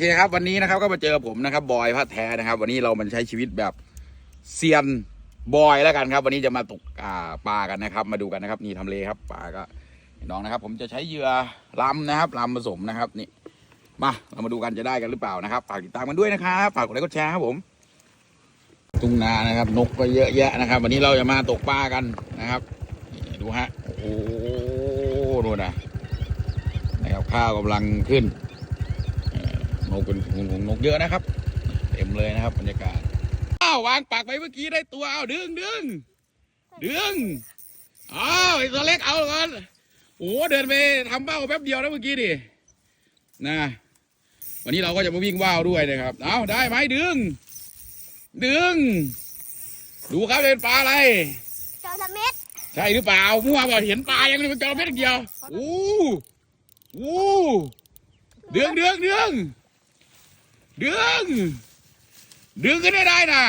โอเคครับวันนี้นะครับก็มาเจอผมนะครับบอยพัดแท้นะครับ วันนี้เรามันใช้ชีวิตแบบเซียนบอยแล้วกันครับ วันนี้จะมาตกปลากันนะครับ มาดูกันนะครับ นี่ทำเลครับปลาก็น้องนะครับ ผมจะใช้เหยื่อลำนะครับลำผสมนะครับ นี่ มาเรามาดูกันจะได้กันหรือเปล่านะครับฝากติดตามกันด้วยนะครับฝากกดไลค์กดแชร์ครับผมทุ่งนานะครับ นกก็เยอะแยะนะครับ วันนี้เราจะมาตกปลากันนะครับดูฮะโอ้โหดูนะนะครับข้าวกำลังขึ้น นกเป็นฝูงนกเยอะนะครับ เต็มเลยนะครับบรรยากาศอ้าววางปากไปเมื่อกี้ได้ตัวอ้าวดึงดึงดึงอ้าวไอตัวเล็กเอาก่อนโอ้เดินไปทำเบ้าแป๊บเดียวนะเมื่อกี้ดินะวันนี้เราก็จะมาวิ่งว่าวด้วยนะครับ เอาได้ไหมดึง ดึง ดูครับเป็นปลาอะไรจอระเม็ดใช่หรือเปล่ามั่วเปล่าเห็นปลายังเลยมันจอเม็ดเดียวโอ้โหเดืองเดืองเดือง ดืองดึงกันได้ได้นะ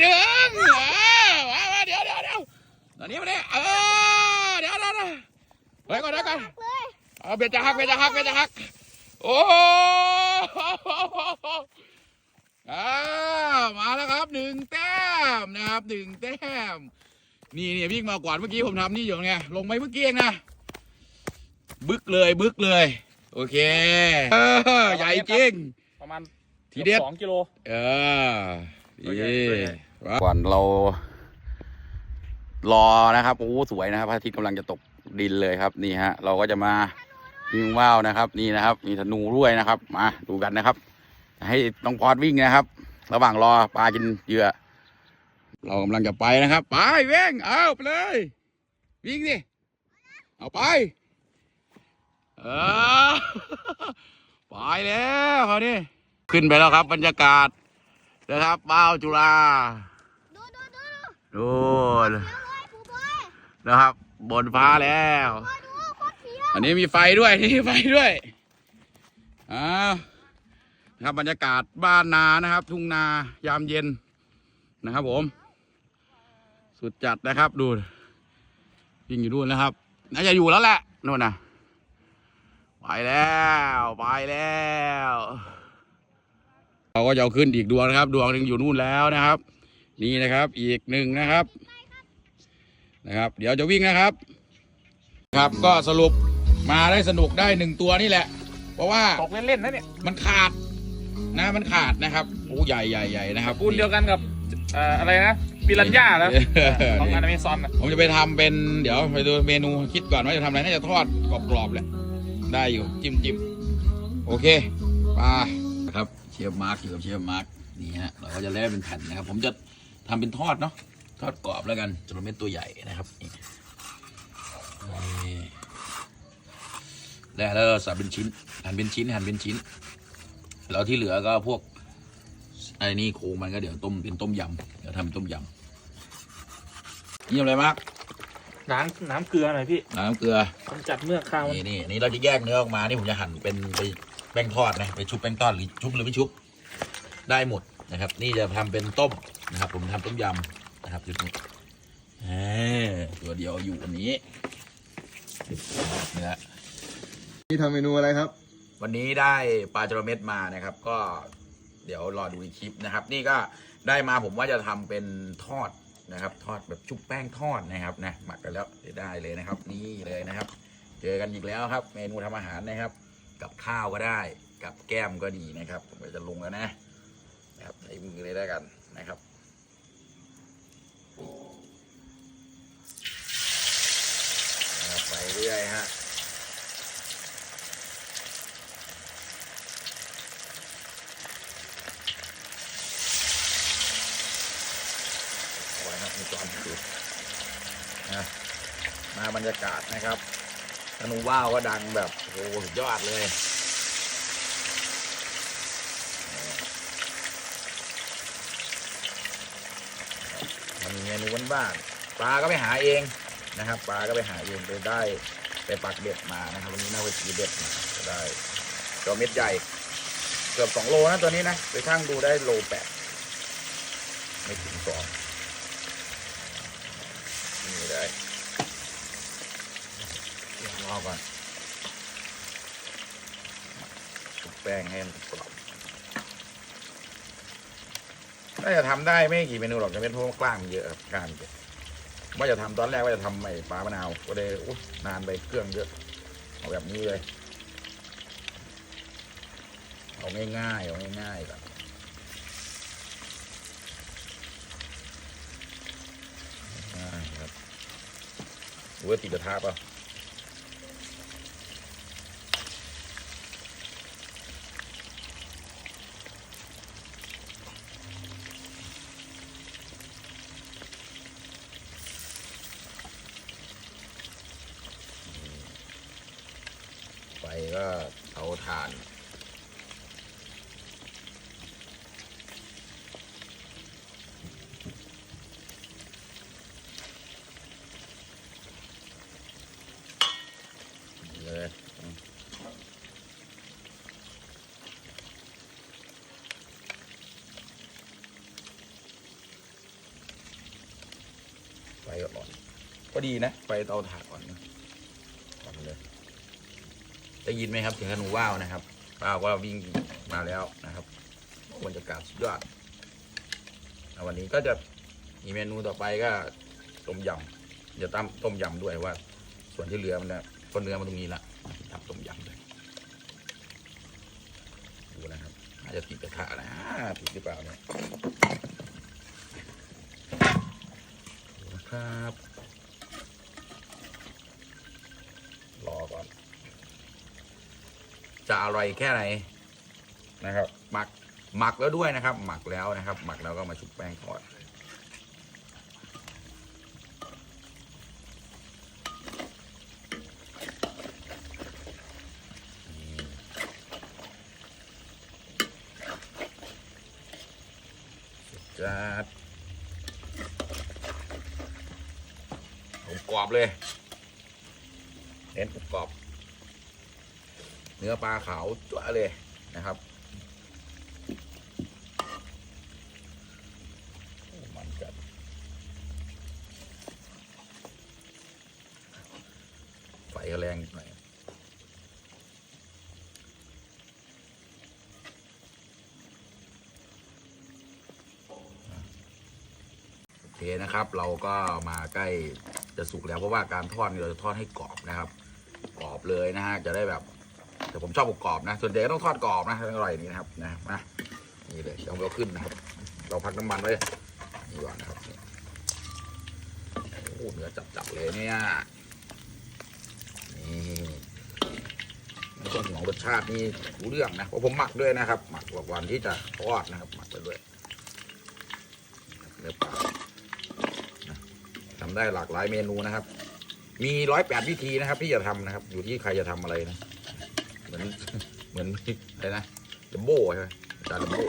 ดึงเออมามาเดี๋ยวเดี๋ยวเดี๋ยวตอนนี้มาเนี่ยเออเดี๋ยวเดี๋ยวเดี๋ยวเดี๋ยก่อนเดี๋ยวก่อนเลยเอาเบียดจะหักเบียดจะหักเบียดจะหักโอ้อามาแล้วครับหนึ่งแต้มนะครับหนึ่งแต้ม นี่เนี่ยวิ่งมาก่อนเมื่อกี้ผมทำนี่อยู่ไงลงไปเมื่อกี้เองนะบึกเลยบึกเลย โอเค เออใหญ่จริงประมาณ ทีเด็ดสองกิโลเออตัวใหญ่ตัวใหญ่ก่อนเรา รอนะครับโอ้สวยนะครับพระอาทิตย์กำลังจะตกดินเลยครับนี่ฮะ เราก็จะมาวิ่งว่าวนะครับ นี่นะครับ มีธนูด้วยนะครับ มาดูกันนะครับ ให้น้องพอดวิ่งนะครับ ระหว่างรอปลากินเหยื่อ เรากำลังจะไปนะครับ ไปเว้งเอาไปเลย วิ่งดิเอาไปเออไปแล้วเขานี่ ขึ้นไปแล้วครับบรรยากาศนะครับบ้าวจุฬาดูดูดูดูนเดี๋ยวเลยผู้บอยนะครับ บนฟ้าแล้วบอยดูโคตรเฟี้ยวอันนี้มีไฟด้วยนี่มีไฟด้วยอ้าวนะครับบรรยากาศบ้านนานะครับ ทุ่งนายามเย็นนะครับ ผม สุดจัดนะครับดูวิ่งอยู่นู่นนะครับน่าจะอยู่แล้วแหละนู่นนะไปแล้ว ไปแล้ว เราก็จะเอาขึ้นอีกดวงนะครับ ดวงหนึ่งอยู่นู่นแล้วนะครับ นี่นะครับอีกหนึ่งนะครับนะครับ เดี๋ยวจะวิ่งนะครับ ครับก็สรุปมาได้สนุกได้หนึ่งตัวนี่แหละ เพราะว่าตกเล่นๆนะเนี่ยมันขาดนะมันขาดนะครับโอ้ใหญ่ใหญ่ใหญ่นะครับปูนเดียวกันกับเอ่ออะไรนะปิรันย่าแล้วเออของอนาเมซอนนะผมจะไปทำเป็นเดี๋ยวไปดูเมนูคิดก่อนว่าจะทำอะไรน่าจะทอดกรอบๆแหละได้อยู่จิ้มจิ้มโอเคไปครับ เชฟมาร์กอยู่กับเชฟมาร์กนี่ฮะเราก็จะแล่เป็นแผ่นนะครับ ผมจะทำเป็นทอดเนาะทอดกรอบแล้วกันจนเป็นตัวใหญ่นะครับนี่นี่แล้วแล้วเราสับเป็นชิ้นหั่นเป็นชิ้นหั่นเป็นชิ้น แล้วที่เหลือก็พวกไอ้นี่โครงมันก็เดี๋ยวต้มเป็นต้มยำเดี๋ยวทำเป็นต้มยำนี่อะไรมากน้ำน้ำเกลือหน่อยพี่ น้ำเกลือผมจัดเมื่อกข้าวมันนี่นี่นี่เราจะแยกเนื้อออกมา นี่ผมจะหั่นเป็นไป แป้งทอดนะไปชุบแป้งทอดหรือชุบหรือไม่ชุบได้หมดนะครับ นี่จะทำเป็นต้มนะครับ ผมทำต้มยำนะครับจุดนี้เออตัวเดียวอยู่อันนี้เนื้อนี่ทำเมนูอะไรครับ วันนี้ได้ปลาจระเม็ดมานะครับ ก็เดี๋ยวรอดูในคลิปนะครับ นี่ก็ได้มาผมว่าจะทำเป็นทอดนะครับ ทอดแบบชุบแป้งทอดนะครับนะหมักกันแล้วได้เลยนะครับ นี่เลยนะครับ เจอกันอีกแล้วครับ เมนูทำอาหารนะครับ กับข้าวก็ได้ กับแก้มก็ดีนะครับ ผมจะลงแล้วนะนะครับใช้มือเลยแล้กันนะครับไปเรื่อยฮะไว้ครับมีจอมคือนะมาบรรยากาศนะครับ ธนูว่าวก็ดังแบบโอ้โหสุดยอดเลย มันมีเมนูบ้านๆปลาก็ไปหาเองนะครับ ปลาก็ไปหาเองไปได้ไปปักเบ็ดมานะครับ วันนี้น่าไปตีเบ็ดมาก็ได้ตัวเม็ดใหญ่เกือบสองโลนะตัวนี้นะไปช่างดูได้โลแปดไม่ถึงสอง งให้มันกรอบน่าจะทำได้ไม่กี่เมนูหรอกจะเป็นพวกกล้ามเยอะการว่าจะทำตอนแรกว่าจะทำไอ้ปลามะนาว ก็เลยนานไปเครื่องเยอะเอาแบบนี้เลย เอาง่ายๆเอาง่ายๆก่อนบเวอร์ติดกระทะป่ะ เตาน เลยไฟอ่อน ก็ดีนะ ไฟเตาถ่านอ่อนนะอ่อนเลย ได้ยินไหมครับเสียงธนูว่าวนะครับว้าวก็วิ่งมาแล้วนะครับบรรยากาศสุดยอดวันนี้ก็จะมีเมนูต่อไปก็ต้มยำจะตั้มต้มยำด้วยว่า ส่วนที่เหลือมันนะก็เนื้อมันตรงนี้ละทำต้มยำเลยดูนะครับน่าจจะติดกระทะนะติดหรือเปล่าเนี่ยดูนะครับ รอก่อน จะอร่อยแค่ไหนนะครับ หมักหมักแล้วด้วยนะครับ หมักแล้วนะครับ หมักแล้วก็มาชุบแป้งทอดจัดผมกรอบเลย เน้นกรอบเนื้อปลาขาวจ้วเลยนะครับมันจัดไฟแรงหน่อยโอเคนะครับเราก็มาใกล้จะสุกแล้วเพราะว่าการทอดนี่เราจะทอดให้กรอบนะครับ กรอบเลยนะฮะจะได้แบบ แต่ผมชอบกรอบนะ ส่วนใหญ่ก็ต้องทอดกรอบนะอร่อยนี่นะครับนะมานี่เลยเดี๋ยวเราขึ้นนะครับ เราพักน้ำมันไว้นี่ก่อนนะครับโอ้เนื้อจับๆเลยเนี่ยนี่ในส่วนของรสชาตินี่รู้เรื่องนะเพราะผมหมักด้วยนะครับ หมักกว่าวันที่จะทอดนะครับ หมักไปด้วยเนื้อปลาทำได้หลากหลายเมนูนะครับ มีร้อยแปดวิธีนะครับ ที่จะทำนะครับ อยู่ที่ใครจะทำอะไรนะ มือนเหมือนอะไรนะดับโบ้ใช่ไหมจารย์ดับโบ้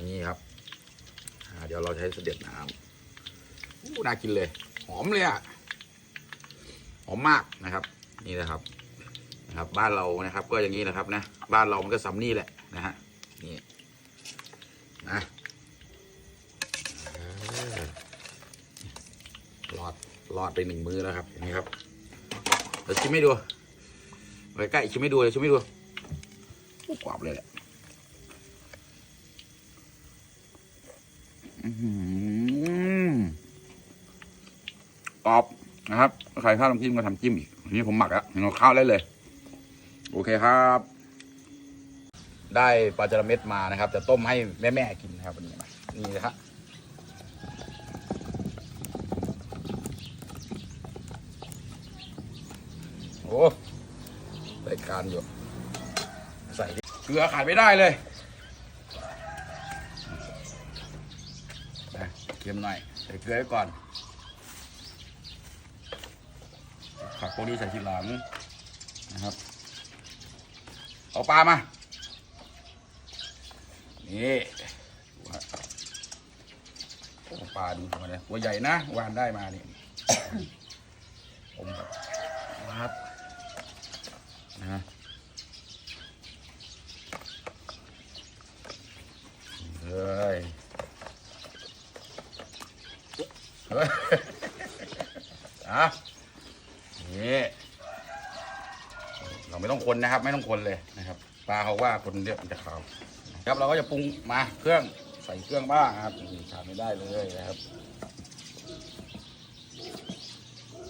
นี่ครับเดี๋ยวเราใช้เสด็จน้ำอู้น่ากินเลย หอมเลยอะหอมมากนะครับ นี่นะครับนะครับ บ้านเรานะครับ ก็อย่างนี้นะครับนะบ้านเรามันก็สำนี่แหละนะฮะนี่นะรอดรอดไปหนึ่งมือแล้วครับเห็นไหมครับเดี๋ยวชิมให้ดู ใกล้ๆชิมให้ดูเลยชิมให้ดูกรอบเลยแหละอือหือกรอบนะครับใครข้าวน้ำจิ้มก็ทำจิ้มอีกนนี้ผมหมักแล้วเห็นเอาข้าวได้เลย โอเคครับ ได้ปลาจระเม็ดมานะครับ จะต้มให้แม่ๆกินนะครับวันนี้มานี่นะครับ โอ้รายการอยู่ ใส่ดิเกลือขาดไม่ได้เลยนะเค็มหน่อยใส่เกลือไว้ก่อน ผักพวกนี้ใส่ทีหลังนะครับ เอาปลามา นี่ดูฮะโอ้ปลาดูหัวเลยหัวใหญ่นะ วานได้มานี่ผมแบบวัดนะเฮ้ยเฮ้ยอะนี่เราไม่ต้องค นะครับ ไม่ต้องคนเลยนะครับ ปลาเขาว่าคนเรียบมันจะขาวครับเราก็จะปรุงมาเครื่องใส่เครื่องบ้างครับขาดไม่ได้เลยนะครับ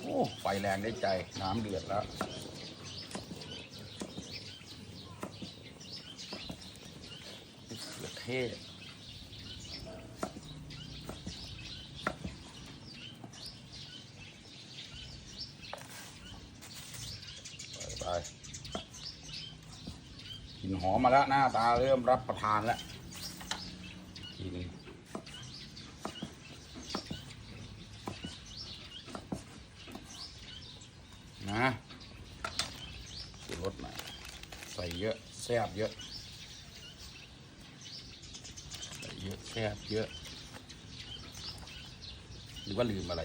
โอ้ไฟแรงได้ใจน้ำเดือดแล้วเขือเทศไปไปกลินหอ มมาแล้วหน้าตาเริ่มรับประทานแล้วทีนี้นะสูรสหน่อยใส่เยอะแซ่บเยอะใส่เยอะแซ่บเยอะ หรือว่าลืมอะไร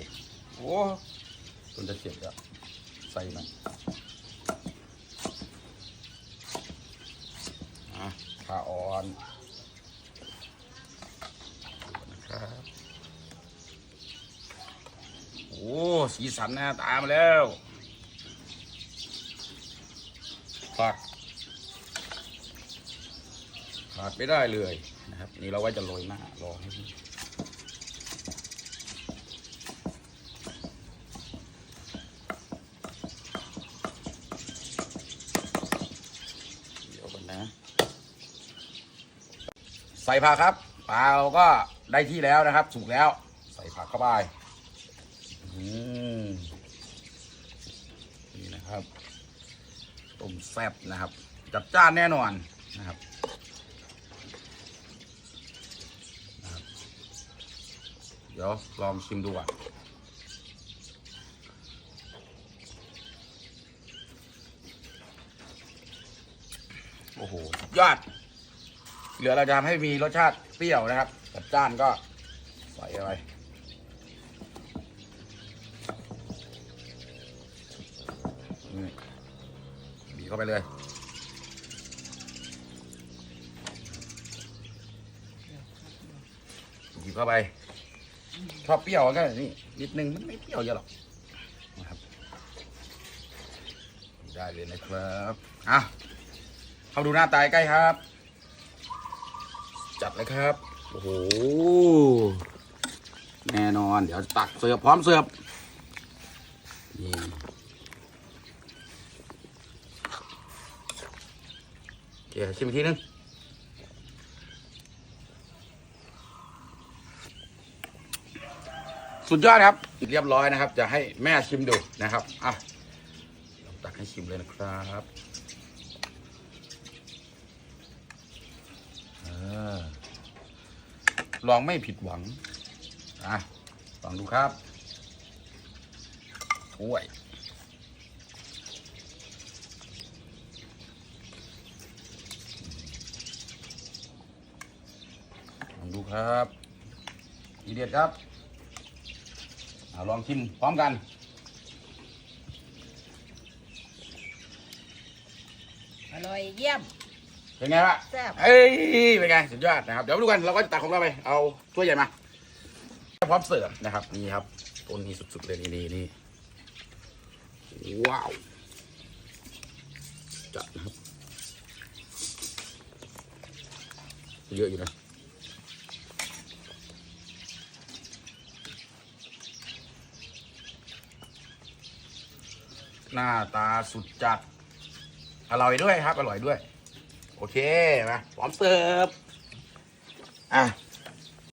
โอ้จนจะเจ็บแล้วใส่หน่อยอะขา อนนะครับโอ้สีสันนะตามมาแล้วผักขาดไม่ได้เลยนะครับ นี่เราไว้จะโรยหน้ารอให้เดี๋ยวก่อนนะ ใส่ผักครับปลาเราก็ได้ที่แล้วนะครับ สุกแล้ว ใส่ผักเข้าไปอืมนี่นะครับต้มแซ่บนะครับ จัดจ้านแน่นอนนะครับเดี๋ยวลองชิมดูก่อนโอ้โหยอด เหลือเราจะทำให้มีรสชาติเปรี้ยวนะครับจัดจ้านก็ใส่ไรนี่บีเข้าไปเลยบีบเข้าไปชอบเปรี้ยวก็นี่นิดนึงมันไม่เปรี้ยวเยอะหรอกนะครับ ได้เลยนะครับอะเข้าดูหน้าตายใกล้ครับ จัดเลยครับ โอ้โห แน่นอน เดี๋ยวตักเสิร์ฟพร้อมเสิร์ฟนี่เดี๋ยวชิมอีกทีนึงสุดยอดครับเรียบร้อยนะครับ จะให้แม่ชิมดูนะครับ อะลองตักให้ชิมเลยนะครับเออ ลองไม่ผิดหวังอะลองดูครับถ้วยลองดูครับทีเด็ดครับเอาลองชิมพร้อมกันอร่อยเยี่ยม เป็นไงวะแซ่บ เอ้ยเป็นไงสุดยอดนะครับ เดี๋ยวมาดูกันเราก็จะตักของเราไป เอาถ้วยใหญ่มา พร้อมเสิร์ฟนะครับ นี่ครับต้นนี้สุดๆเลยนี่นี่นี่ว้าวจัดนะครับ เยอะอยู่นะ หน้าตาสุดจัด อร่อยด้วยครับ อร่อยด้วย โอเคมาพร้อมเสิร์ฟอะ